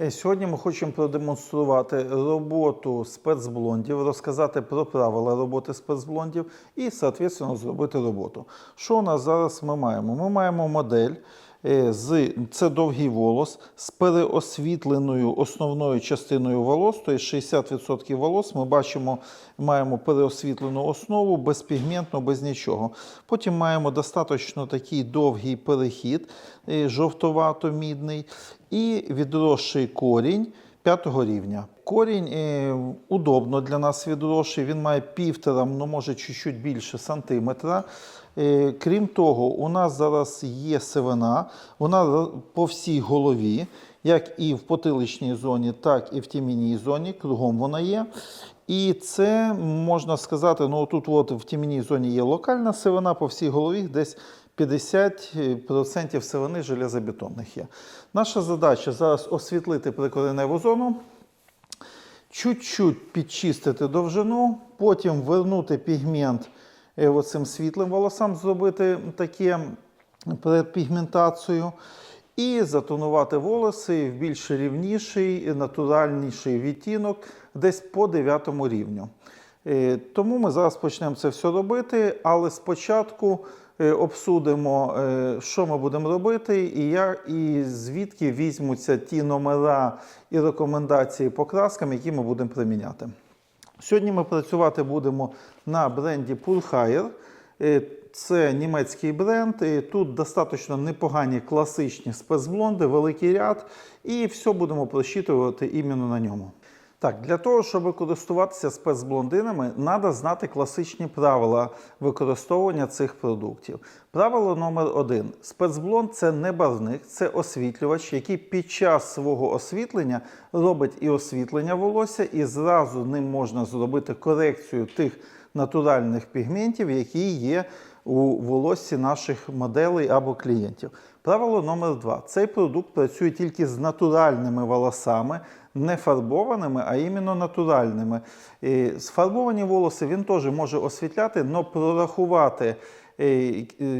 Е, Сьогодні ми хочемо продемонструвати роботу спецблондів, розказати про правила роботи спецблондів і, соответственно, зробити роботу. Що у нас зараз ми маємо? Ми маємо модель. Е, З, це довгий волос з переосвітленою основною частиною волос, тобто 60% волос. Ми бачимо, маємо переосвітлену основу, безпігментну, без нічого. Потім маємо достатньо такий довгий перехід, е, жовтовато-мідний, і відросший корінь п'ятого рівня. Корінь е, удобно для нас відросший, він має півтора, ну може чуть-чуть більше сантиметра. Е, крім того, у нас зараз є сивина, вона по всій голові, як і в потиличній зоні, так і в тімінній зоні, кругом вона є. І це можна сказати, ну тут от в тімінній зоні є локальна сивина по всій голові, десь 50% сивини железобетонних є. Наша задача зараз освітлити прикореневу зону, чуть-чуть підчистити довжину, потім вернути пігмент е, оцим світлим волосам, зробити таке предпігментацію. І затонувати волоси в більш рівніший, натуральніший відтінок, десь по 9 рівню. Е, Тому ми зараз почнемо це все робити, але спочатку е, обсудимо, е, що ми будемо робити, і, я, і звідки візьмуться ті номера і рекомендації по краскам, які ми будемо приміняти. Сьогодні ми працювати будемо на бренді Purhire. Е, Це німецький бренд. і Тут достатньо непогані класичні спецблонди, великий ряд, і все будемо просчитувати іменно на ньому. Так, для того, щоб користуватися спецблондинами, треба знати класичні правила використовування цих продуктів. Правило номер один: спецблонд це не барвник, це освітлювач, який під час свого освітлення робить і освітлення волосся, і зразу ним можна зробити корекцію тих натуральних пігментів, які є у волоссі наших моделей або клієнтів. Правило номер два: цей продукт працює тільки з натуральними волосами, не фарбованими, а іменно натуральними. І Сфарбовані волоси він теж може освітляти, але прорахувати е,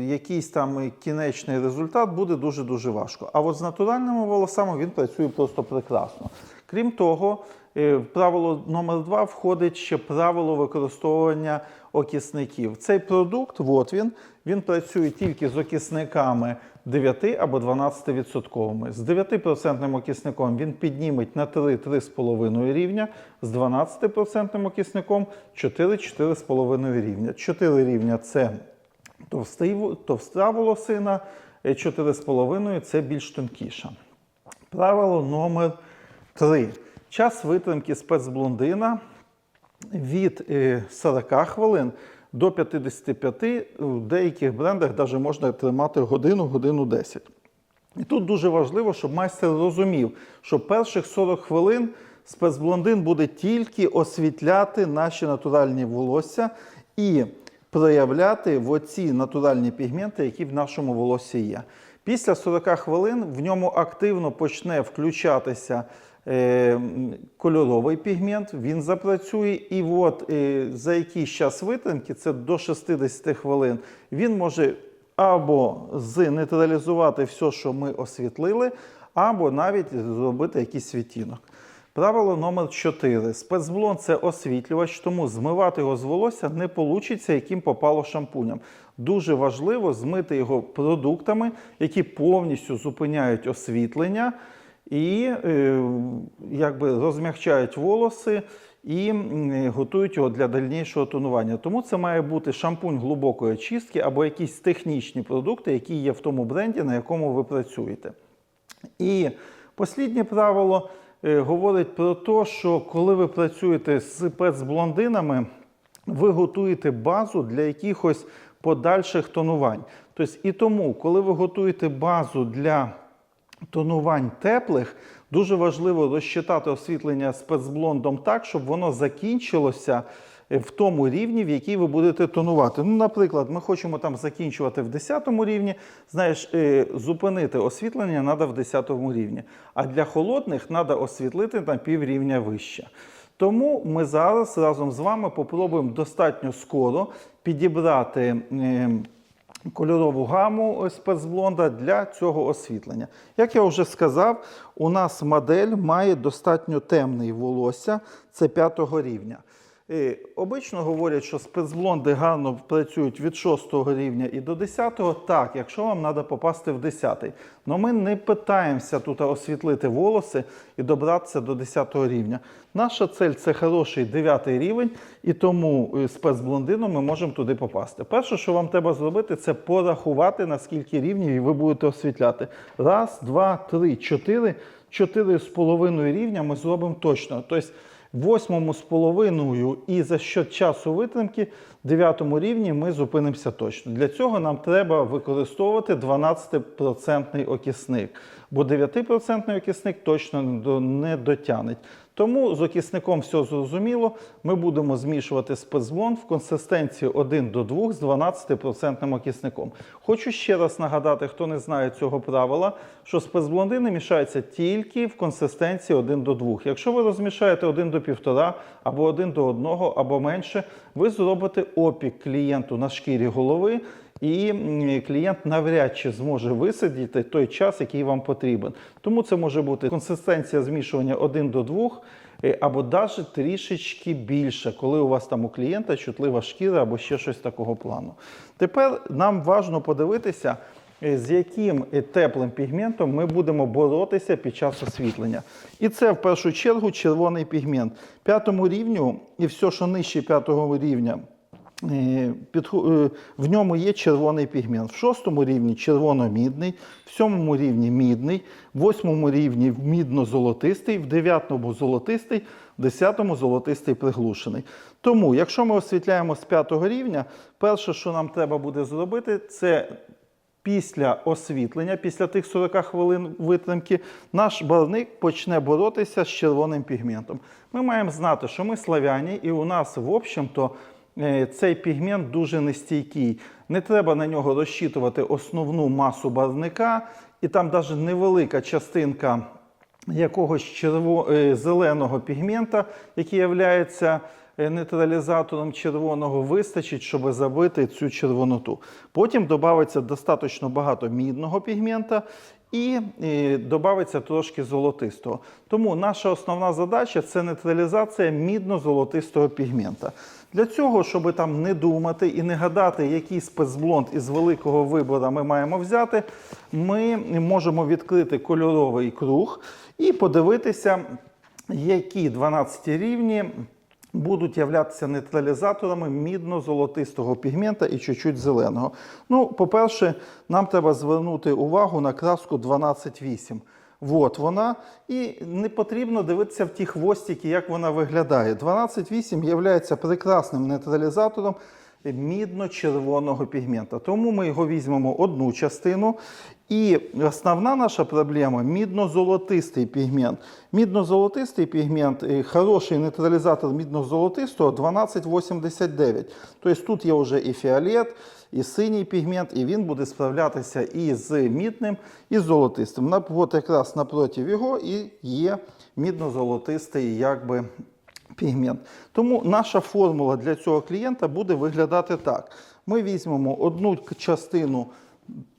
якийсь там кінечний результат буде дуже-дуже важко. А от з натуральними волосами він працює просто прекрасно. Крім того, е, в правило номер два входить ще правило використовування окисників. Цей продукт, от він, він працює тільки з окисниками 9 або 12 відсотковими. З 9% окисником він підніметь на 3-3,5 рівня, з 12% окисником 4-4,5 рівня. 4 рівня це товста волосина, е, 4,5 це більш тонкіша. Правило номер 3. Час витримки спецблондина від е, 40 хвилин до 55, в деяких брендах навіть можна тримати годину, годину 10. І тут дуже важливо, щоб майстер розумів, що перших 40 хвилин спецблондин буде тільки освітляти наші натуральні волосся і проявляти в оці натуральні пігменти, які в нашому волоссі є. Після 40 хвилин в ньому активно почне включатися кольоровий пігмент, він запрацює, і от е, за якийсь час витримки, це до 60 хвилин, він може або знейтралізувати все, що ми освітлили, або навіть зробити якийсь відтінок. Правило номер 4. Спецблонд це освітлювач, тому змивати його з волосся не вийде, яким попало шампунем. Дуже важливо змити його продуктами, які повністю зупиняють освітлення і е, якби розмягчають волоси і готують його для дальнішого тонування. Тому це має бути шампунь глибокої очистки або якісь технічні продукти, які є в тому бренді, на якому ви працюєте. І посліднє правило е, говорить про те, що коли ви працюєте з спецблондинами, ви готуєте базу для якихось подальших тонувань. Тобто, і тому, коли ви готуєте базу для тонувань теплих, дуже важливо розчитати освітлення спецблондом так, щоб воно закінчилося е, в тому рівні, в який ви будете тонувати. Ну, наприклад, ми хочемо там закінчувати в 10 рівні, знаєш, е, зупинити освітлення треба в 10 рівні. А для холодних треба освітлити на піврівня вище. Тому ми зараз разом з вами попробуємо достатньо скоро підібрати. Кольорову гаму спецблонда для цього освітлення. Як я вже сказав, у нас модель має достатньо темний волосся, це п'ятого рівня. Е, Обично говорять, що спецблонди гарно працюють від 6 рівня і до 10. Так, якщо вам треба попасти в 10. Але ми не питаємося тут освітлити волоси і добратися до 10 рівня. Наша цель це хороший 9 рівень, і тому е, спецблондином ми можемо туди попасти. Перше, що вам треба зробити, це порахувати, на скільки рівнів ви будете освітляти. Раз, два, три, чотири. Чотири з половиною рівня ми зробимо точно. Тобто восьмому з половиною і за счет часу витримки, дев'ятому рівні ми зупинимося точно. Для цього нам треба використовувати 12% окисник, бо 9% окисник точно не дотягне. Тому з окисником все зрозуміло. Ми будемо змішувати спецблонд в консистенції 1 до 2 з 12% окисником. Хочу ще раз нагадати, хто не знає цього правила, що спецблондини мішаються тільки в консистенції 1 до 2. Якщо ви розмішаєте 1 до 1,5 або 1 до 1 або менше, ви зробите опік клієнту на шкірі голови. І клієнт навряд чи зможе висидіти той час, який вам потрібен. Тому це може бути консистенція змішування 1 до 2, е, або навіть трішечки більше, коли у вас там у клієнта чутлива шкіра або ще щось такого плану. Тепер нам важливо подивитися, е, з яким е, теплим пігментом ми будемо боротися під час освітлення. І це в першу чергу червоний пігмент. П'ятому рівню і все, що нижче п'ятого рівня. Е, е, В ньому є червоний пігмент. В шостому рівні червоно-мідний, в сьомому рівні мідний, в восьмому рівні мідно-золотистий, в дев'ятому золотистий, в десятому золотистий приглушений. Тому, якщо ми освітляємо з п'ятого рівня, перше, що нам треба буде зробити, це після освітлення, після тих 40 хвилин витримки, наш барвник почне боротися з червоним пігментом. Ми маємо знати, що ми славяні, і у нас, в общем-то, цей пігмент дуже нестійкий. Не треба на нього розчитувати основну масу барвника, і там навіть невелика частинка якогось черво... е, зеленого пігмента, який є нейтралізатором червоного, вистачить, щоб забити цю червоноту. Потім додається достатньо багато мідного пігмента і е, додається трошки золотистого. Тому наша основна задача це нейтралізація мідно-золотистого пігмента. Для цього, щоб там не думати і не гадати, який спецблонд із великого вибору ми маємо взяти, ми можемо відкрити кольоровий круг і подивитися, які 12 рівні будуть являтися нейтралізаторами мідно-золотистого пігмента і чуть-чуть зеленого. Ну, по-перше, нам треба звернути увагу на краску 12.8. От вона. І не потрібно дивитися в ті хвостики, як вона виглядає. 12.8 є прекрасним нейтралізатором мідно-червоного пігмента. Тому ми його візьмемо одну частину. І основна наша проблема мідно-золотистий пігмент. Мідно-золотистий пігмент, е, хороший нейтралізатор мідно-золотистого 1289. Тобто тут є вже і фіолет, і синій пігмент, і він буде справлятися і з мідним, і з золотистим. От якраз напроти його і є мідно-золотистий якби, пігмент. Тому наша формула для цього клієнта буде виглядати так. Ми візьмемо одну частину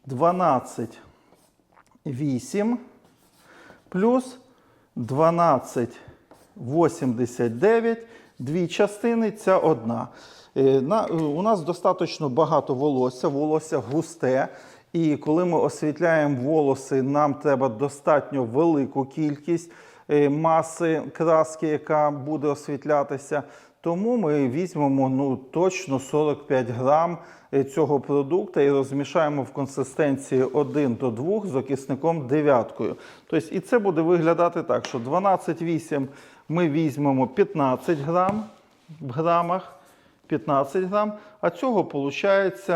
12,8 плюс 12,89, дві частини, ця одна. Е, е, у нас достатньо багато волосся, волосся густе. І коли ми освітляємо волоси, нам треба достатньо велику кількість е, маси краски, яка буде освітлятися. Тому ми візьмемо ну, точно 45 грам цього продукту і розмішаємо в консистенції 1 до 2 з окисником дев'яткою. Тобто, і це буде виглядати так, що 12,8 ми візьмемо 15 грам в грамах, 15 грам, а цього виходить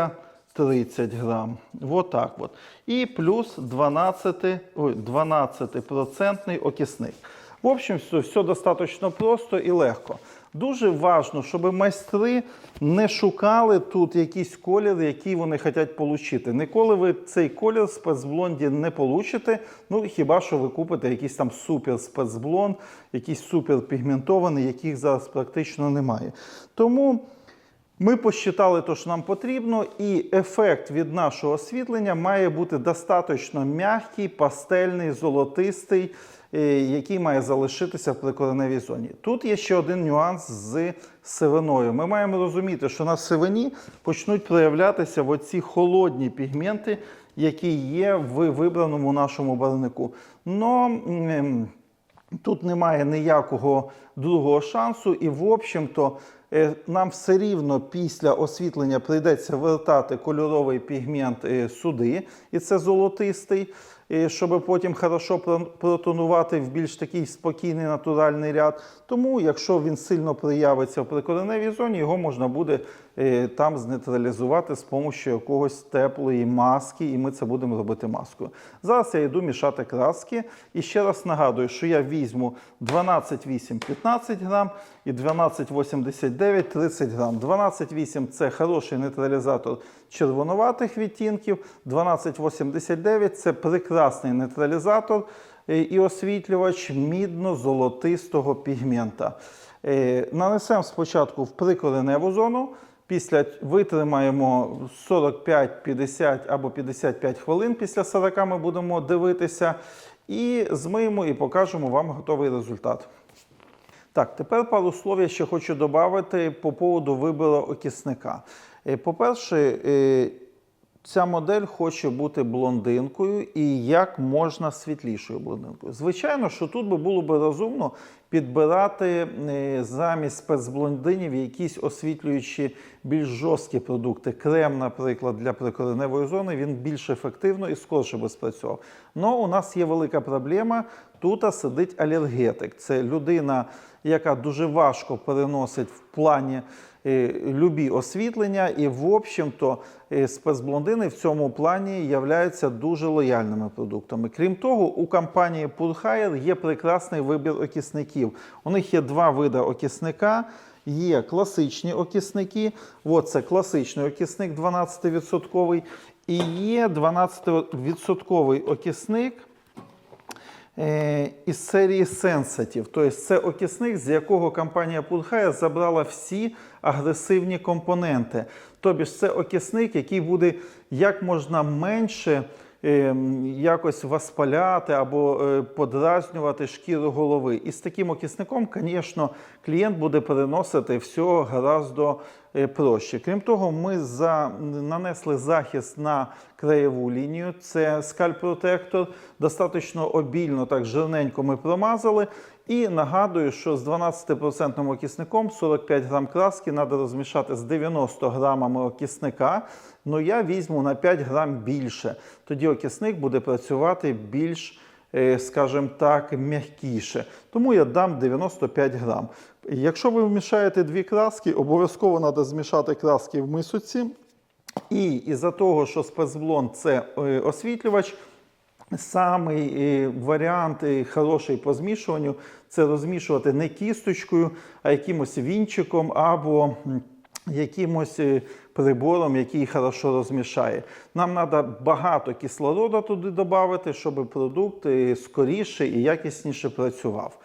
30 грам. Вот так от. І плюс 12, ой, 12% окисник. В общем, все, все достатньо просто і легко. Дуже важливо, щоб майстри не шукали тут якийсь колір, який вони хочуть отримати. Ніколи ви цей колір спецблонді не получите, ну хіба що ви купите якийсь там супер спецблонд, якийсь супер пігментований, яких зараз практично немає. Тому Ми посчитали те, що нам потрібно, і ефект від нашого освітлення має бути достатньо м'який, пастельний, золотистий, е, який має залишитися в прикореневій зоні. Тут є ще один нюанс з сивиною. Ми маємо розуміти, що на сивині почнуть проявлятися оці холодні пігменти, які є в вибраному нашому барвнику. Но Тут немає ніякого другого шансу, і, в общем-то, е, нам все рівно після освітлення прийдеться вертати кольоровий пігмент е, сюди, і це золотистий, е, щоб потім хорошо протонувати в більш такий спокійний натуральний ряд. Тому, якщо він сильно проявиться в прикореневій зоні, його можна буде там знейтралізувати з допомогою якогось теплої маски, і ми це будемо робити маскою. Зараз я йду мішати краски. І ще раз нагадую, що я візьму 12,8 15 грам і 12,89 30 грам. 12,8 це хороший нейтралізатор червонуватих відтінків, 12,89 це прекрасний нейтралізатор е, і освітлювач мідно-золотистого пігмента. Е, Нанесемо спочатку в прикореневу зону. Після витримаємо 45, 50 або 55 хвилин. Після 40 ми будемо дивитися і змиємо і покажемо вам готовий результат. Так, тепер пару слов я ще хочу додати по поводу вибору окисника. Е, По-перше, е, ця модель хоче бути блондинкою і як можна світлішою блондинкою. Звичайно, що тут би було б розумно підбирати е, замість спецблондинів якісь освітлюючі більш жорсткі продукти. Крем, наприклад, для прикореневої зони, він більш ефективно і скорше би спрацював. Но у нас є велика проблема. Тут сидить алергетик. Це людина, яка дуже важко переносить в плані е, любі освітлення, і, в общем-то, спецблондини в цьому плані являються дуже лояльними продуктами. Крім того, у компанії Purhire є прекрасний вибір окисників. У них є два види окисника. Є класичні окисники, от це класичний окисник 12%, і є 12% окисник е, із серії Sensitive. Тобто це окисник, з якого компанія Purhire забрала всі агресивні компоненти. Тобто це окисник, який буде як можна менше е, якось воспаляти або е, подразнювати шкіру голови. І з таким окисником, звісно, клієнт буде переносити все гораздо е, проще. Крім того, ми за, нанесли захист на краєву лінію. Це скальп-протектор. Достатньо обільно, так жирненько ми промазали. І нагадую, що з 12% окисником 45 грам краски треба розмішати з 90 грамами окисника. Ну я візьму на 5 грам більше. Тоді окисник буде працювати більш, е, скажімо так, м'якіше. Тому я дам 95 грам. Якщо ви вмішаєте дві краски, обов'язково треба змішати краски в мисоці. І із-за того, що спецблонд це е, освітлювач, Самий е, варіант е, хороший по змішуванню це розмішувати не кісточкою, а якимось вінчиком або якимось прибором, який хорошо розмішає. Нам треба багато кислороду туди додати, щоб продукт скоріше і якісніше працював.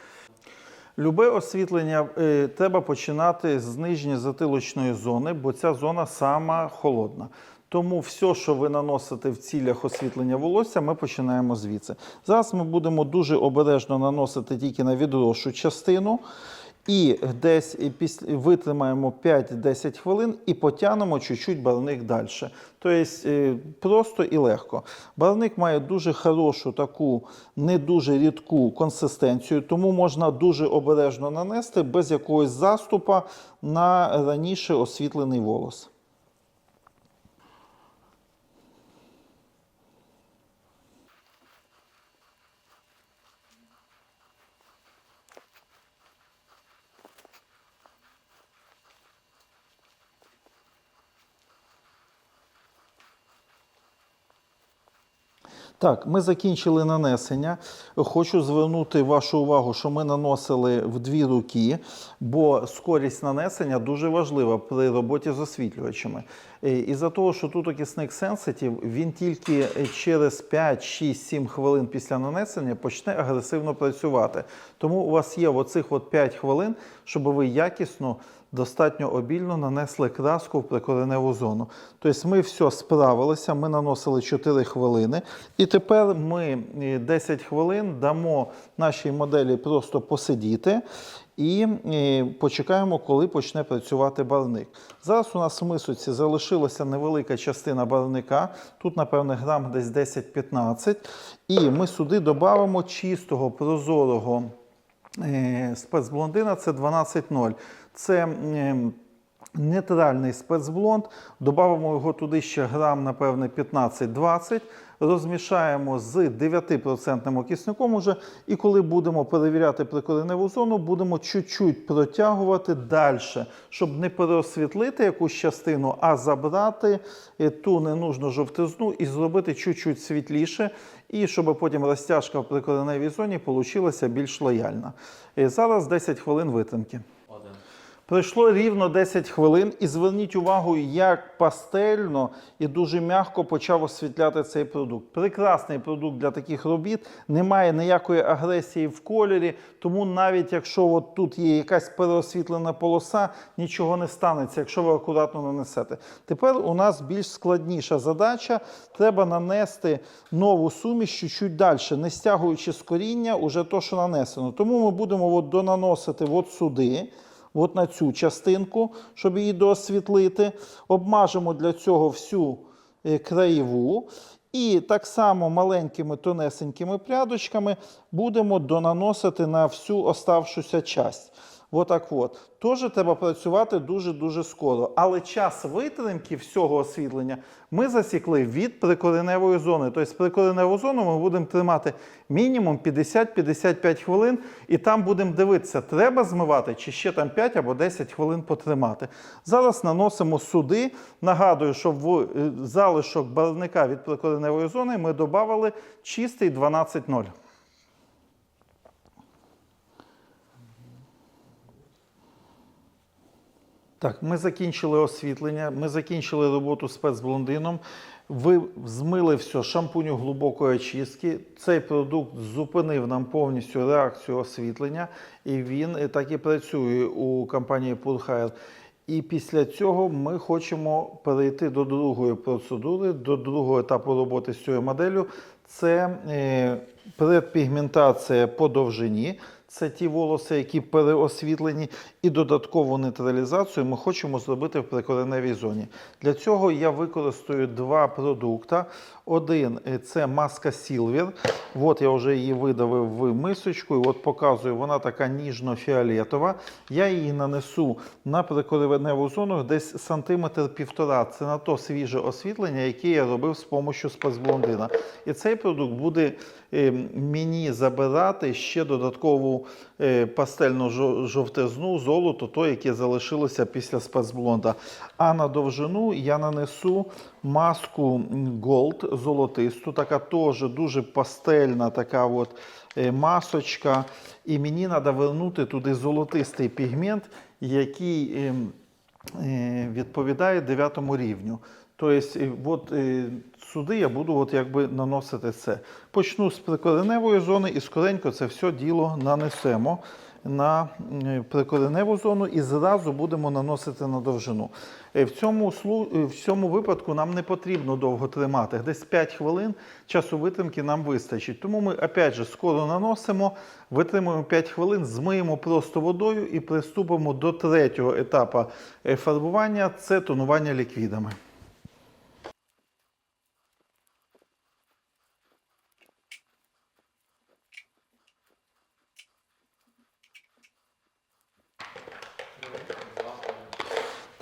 Любе освітлення е, треба починати з нижньої затилочної зони, бо ця зона сама холодна. Тому все, що ви наносите в цілях освітлення волосся, ми починаємо звідси. Зараз ми будемо дуже обережно наносити тільки на відрошу частину. І десь після витримаємо 5-10 хвилин і потягнемо чуть-чуть барвник далі. Тобто е, просто і легко. Барвник має дуже хорошу таку не дуже рідку консистенцію, тому можна дуже обережно нанести без якогось заступа на раніше освітлений волос. Так, ми закінчили нанесення. Хочу звернути вашу увагу, що ми наносили в дві руки, бо скорість нанесення дуже важлива при роботі з освітлювачами. Е, Із-за того, що тут окисник сенситів, він тільки через 5, 6, 7 хвилин після нанесення почне агресивно працювати. Тому у вас є оцих от 5 хвилин, щоб ви якісно, достатньо обільно нанесли краску в прикореневу зону. Тобто ми все справилися, ми наносили 4 хвилини. І тепер ми е, 10 хвилин дамо нашій моделі просто посидіти і е, почекаємо, коли почне працювати барвник. Зараз у нас в мисоці залишилася невелика частина барвника, тут, напевне, грам десь 10-15. І ми сюди додамо чистого, прозорого е, спецблондина, це 12.0. Це е, нейтральний спецблонд. Додамо його туди ще грам, напевне, 15-20. Розмішаємо з 9% окисником уже. І коли будемо перевіряти прикореневу зону, будемо чуть-чуть протягувати далі, щоб не переосвітлити якусь частину, а забрати е, ту ненужну жовтизну і зробити чуть-чуть світліше. І щоб потім розтяжка в прикореневій зоні получилася більш лояльна. Е, Зараз 10 хвилин витримки. Пройшло рівно 10 хвилин, і зверніть увагу, як пастельно і дуже м'яко почав освітляти цей продукт. Прекрасний продукт для таких робіт, немає ніякої агресії в кольорі, тому навіть якщо от тут є якась переосвітлена полоса, нічого не станеться, якщо ви акуратно нанесете. Тепер у нас більш складніша задача. Треба нанести нову суміш чуть-чуть далі, не стягуючи з коріння уже то, що нанесено. Тому ми будемо от донаносити от сюди от на цю частинку, щоб її доосвітлити. Обмажемо для цього всю е, краєву. І так само маленькими тонесенькими прядочками будемо донаносити на всю оставшуся часть. Отак от. Теж треба працювати дуже-дуже скоро. Але час витримки всього освітлення ми засікли від прикореневої зони. Тобто прикореневу зону ми будемо тримати мінімум 50-55 хвилин, і там будемо дивитися, треба змивати чи ще там 5 або 10 хвилин потримати. Зараз наносимо сюди. Нагадую, що в е, залишок барвника від прикореневої зони ми додали чистий 12.0. Так, ми закінчили освітлення, ми закінчили роботу спецблондином. Ви змили все шампуню глибокої очистки. Цей продукт зупинив нам повністю реакцію освітлення, і він е, так і працює у компанії Purhair. І після цього ми хочемо перейти до другої процедури, до другого етапу роботи з цією моделлю. Це е, предпігментація по довжині. Це ті волоси, які переосвітлені, і додаткову нейтралізацію ми хочемо зробити в прикореневій зоні. Для цього я використаю два продукти. Один е, це маска Silver. От я вже її видавив в мисочку. І от показую, вона така ніжно-фіолетова. Я її нанесу на прикореневу зону десь сантиметр півтора. Це на то свіже освітлення, яке я робив з допомогою спецблондина. І цей продукт буде е, мені забирати ще додаткову е, пастельну жо- жовтизну, золото, то, яке залишилося після спецблонда. А на довжину я нанесу маску Gold золотисту, така теж дуже пастельна така от е, масочка. І мені треба вернути туди золотистий пігмент, який ем, е, відповідає 9 рівню. Тобто, е, от сюди я буду от якби наносити це. Почну з прикореневої зони і скоренько це все діло нанесемо на е, прикореневу зону і зразу будемо наносити на довжину. Е, В цьому, е, в цьому випадку нам не потрібно довго тримати. Десь 5 хвилин часу витримки нам вистачить. Тому ми опять же скоро наносимо, витримуємо 5 хвилин, змиємо просто водою і приступимо до третього етапу фарбування це тонування ліквідами.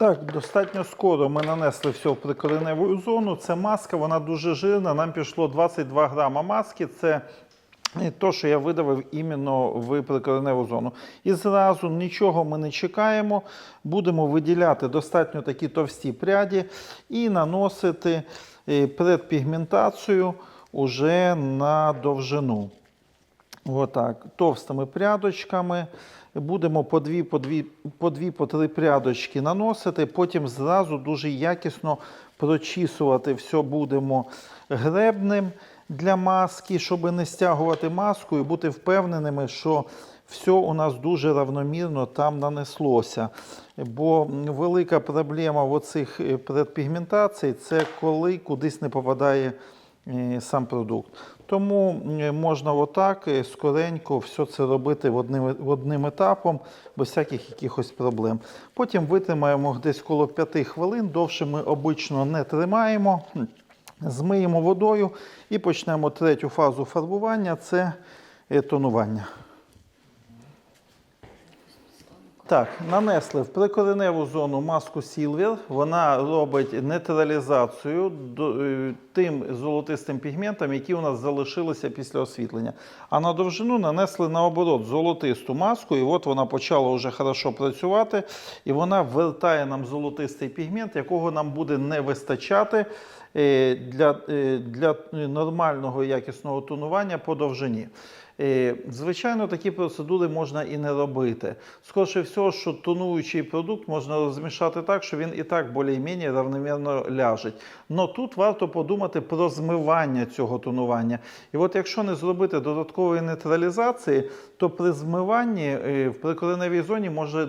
Так, достатньо скоро ми нанесли все в прикореневу зону. Це маска, вона дуже жирна. Нам пішло 22 грама маски. Це те, що я видавив іменно в прикореневу зону. І зразу нічого ми не чекаємо. Будемо виділяти достатньо такі товсті пряді і наносити е, предпігментацію уже на довжину. Отак, товстими прядочками. Будемо по дві, по дві, по дві, по три прядочки наносити. Потім зразу дуже якісно прочісувати все будемо гребнем для маски, щоб не стягувати маску і бути впевненими, що все у нас дуже равномірно там нанеслося. Бо велика проблема в оцих е, предпігментацій це коли кудись не попадає е, сам продукт. Тому можна отак скоренько все це робити одним, одним етапом, без всяких якихось проблем. Потім витримаємо десь коло 5 хвилин, довше ми обично не тримаємо. Змиємо водою і почнемо третю фазу фарбування це е, тонування. Так, нанесли в прикореневу зону маску Silver. Вона робить нейтралізацію е, тим золотистим пігментам, які у нас залишилися після освітлення. А на довжину нанесли наоборот золотисту маску, і от вона почала вже хорошо працювати, і вона вертає нам золотистий пігмент, якого нам буде не вистачати е, для, е, для нормального якісного тонування по довжині. Звичайно, такі процедури можна і не робити. Скоріше всього, що тонуючий продукт можна розмішати так, що він і так більш-менш равномірно ляжить. Но тут варто подумати про змивання цього тонування. І от якщо не зробити додаткової нейтралізації, то при змиванні е, в прикореневій зоні може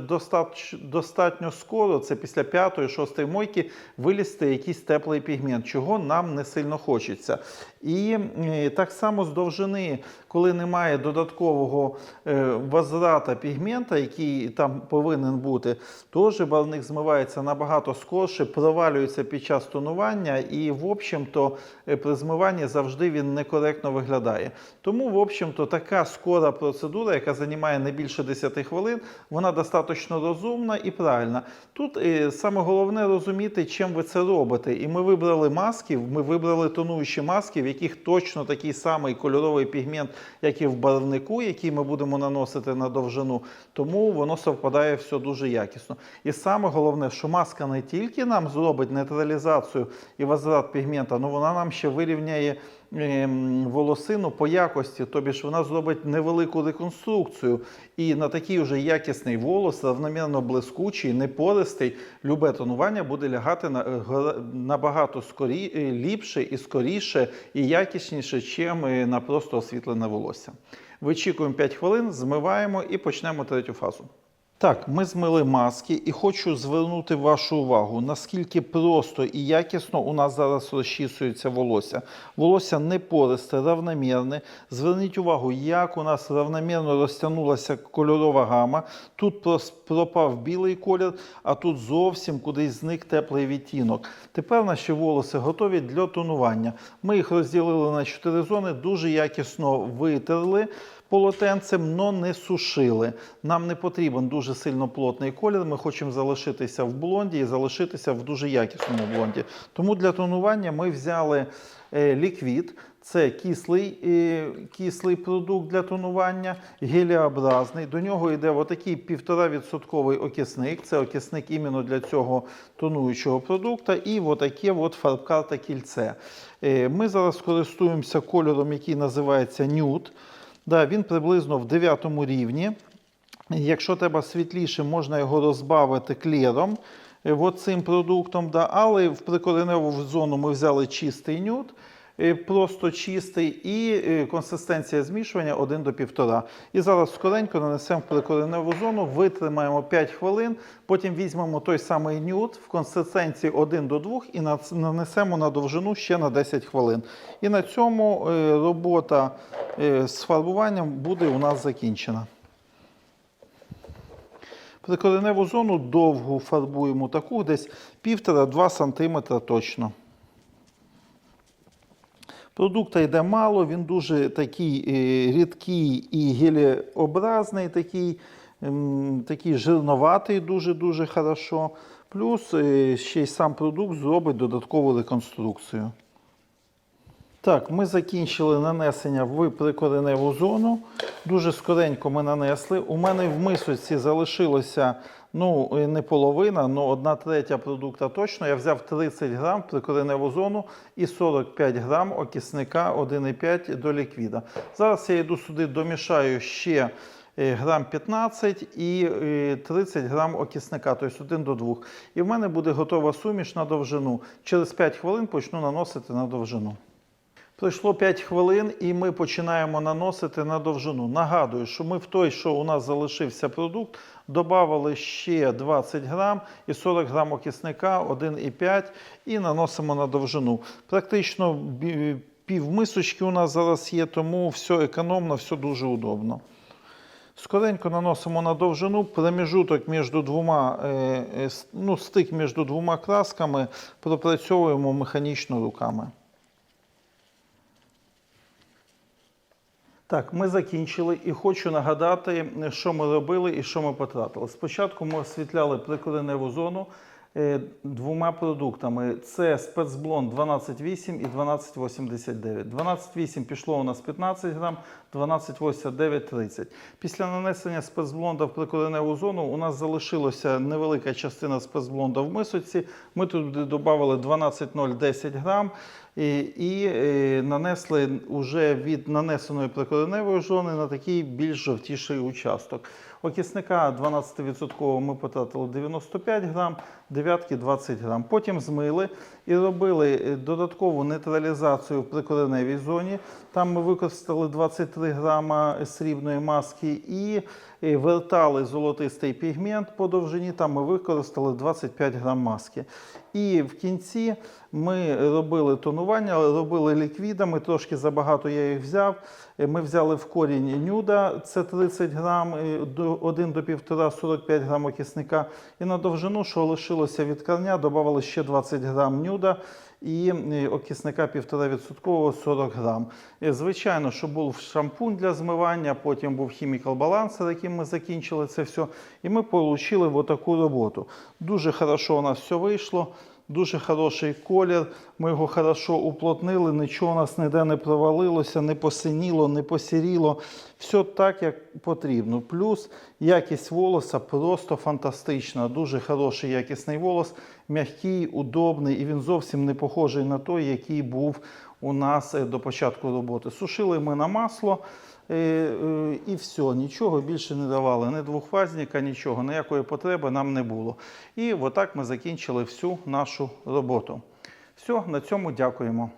достатньо, скоро, це після п'ятої, шостої мойки, вилізти якийсь теплий пігмент, чого нам не сильно хочеться. І е, так само з довжини, коли немає додаткового е, возврата пігмента, який там повинен бути, теж барвник змивається набагато скорше, провалюється під час тонування, і, в общем-то, при змиванні завжди він некоректно виглядає. Тому, в общем-то, така скора процедура, яка займає не більше 10 хвилин, вона достатньо розумна і правильна. Тут е, саме головне розуміти, чим ви це робите. І ми вибрали маски, ми вибрали тонуючі маски, в яких точно такий самий кольоровий пігмент, як і в барвнику, який ми будемо наносити на довжину. Тому воно совпадає все дуже якісно. І саме головне, що маска не тільки нам зробить нейтралізацію і возврат пігмента, але вона нам ще вирівняє волосину по якості, тобі ж вона зробить невелику реконструкцію. І на такий вже якісний волос, равномірно блискучий, непористий, любе тонування буде лягати е, набагато скорі, е, ліпше і скоріше, і якісніше, чим е, на просто освітлене волосся. Вичікуємо 5 хвилин, змиваємо і почнемо третю фазу. Так, ми змили маски і хочу звернути вашу увагу, наскільки просто і якісно у нас зараз розчісується волосся. Волосся не пористе, равномірне. Зверніть увагу, як у нас равномірно розтягнулася кольорова гама. Тут пропав білий колір, а тут зовсім кудись зник теплий відтінок. Тепер наші волоси готові для тонування. Ми їх розділили на чотири зони, дуже якісно витерли полотенцем, но не сушили. Нам не потрібен дуже сильно плотний колір. Ми хочемо залишитися в блонді і залишитися в дуже якісному блонді. Тому для тонування ми взяли е, ліквід. Це кислий, е, кислий продукт для тонування, геліобразний. До нього йде отакий 1,5% окисник. Це окисник іменно для цього тонуючого продукту. І отаке от фарбкарта кільце. Е, Ми зараз користуємося кольором, який називається нюд. Да, він приблизно в 9 рівні. Якщо треба світліше, можна його розбавити клером е, цим продуктом. Да. Але в прикореневу зону ми взяли чистий нюд, просто чистий, і е, консистенція змішування 1 до 1,5. І зараз скоренько нанесемо в прикореневу зону, витримаємо 5 хвилин, потім візьмемо той самий нюд в консистенції 1 до 2 і нанесемо на довжину ще на 10 хвилин. І на цьому е, робота е, з фарбуванням буде у нас закінчена. Прикореневу зону довгу фарбуємо таку десь 1,5-2 см точно. Продукта йде мало, він дуже такий е, рідкий і геліобразний, такий, ем, такий жирноватий, дуже-дуже хорошо. Плюс е, ще й сам продукт зробить додаткову реконструкцію. Так, ми закінчили нанесення в прикореневу зону. Дуже скоренько ми нанесли. У мене в мисочці залишилося ну, не половина, але одна третя продукта точно. Я взяв 30 грам прикореневу зону і 45 грам окисника 1,5 до ліквіда. Зараз я йду сюди, домішаю ще е, грам 15 і е, 30 грам окисника, тобто 1 до 2. І в мене буде готова суміш на довжину. Через 5 хвилин почну наносити на довжину. Пройшло 5 хвилин і ми починаємо наносити на довжину. Нагадую, що ми в той, що у нас залишився продукт, додали ще 20 грам і 40 грам окисника 1,5 і наносимо на довжину. Практично бі- пів мисочки у нас зараз є, тому все економно, все дуже удобно. Скоренько наносимо на довжину, проміжуток між двома, е, е, ну, стик між двома красками пропрацьовуємо механічно руками. Так, ми закінчили і хочу нагадати, що ми робили і що ми потратили. Спочатку ми освітляли прикореневу зону е, двома продуктами: це спецблон 12,8 і 12,89. 12,8 пішло у нас 15 грам, 12,89 30. Після нанесення спецблонда в прикореневу зону у нас залишилася невелика частина спецблонда в мисочці. Ми туди додали 12,010 грам. І, і е, нанесли вже від нанесеної прикореневої зони на такий більш жовтіший участок. Окисника 12% ми потратили 95 грам, дев'ятки 20 грам. Потім змили і робили е, додаткову нейтралізацію в прикореневій зоні. Там ми використали 23 грама срібної маски і е, вертали золотистий пігмент по довжині. Там ми використали 25 грам маски. І в кінці ми робили тонування, робили ліквідами, трошки забагато я їх взяв. Ми взяли в корінь нюда, це 30 грам, е, 1 до 1,5 45 грам окисника. І на довжину, що лишилося від корня, додали ще 20 грам нюда і окисника 1,5% 40 грам. Звичайно, що був шампунь для змивання, потім був хімікал балансер, яким ми закінчили це все. І ми отримали таку роботу. Дуже хорошо у нас все вийшло. Дуже хороший колір. Ми його хорошо уплотнили, нічого у нас ніде не провалилося, не посиніло, не посіріло. Все так, як потрібно. Плюс якість волоса просто фантастична. Дуже хороший якісний волос, м'який, удобний, і він зовсім не похожий на той, який був у нас е, до початку роботи. Сушили ми на масло. Е, е, І все, нічого більше не давали, ні двохфазника, нічого, ніякої потреби нам не було. І отак ми закінчили всю нашу роботу. Все, на цьому дякуємо.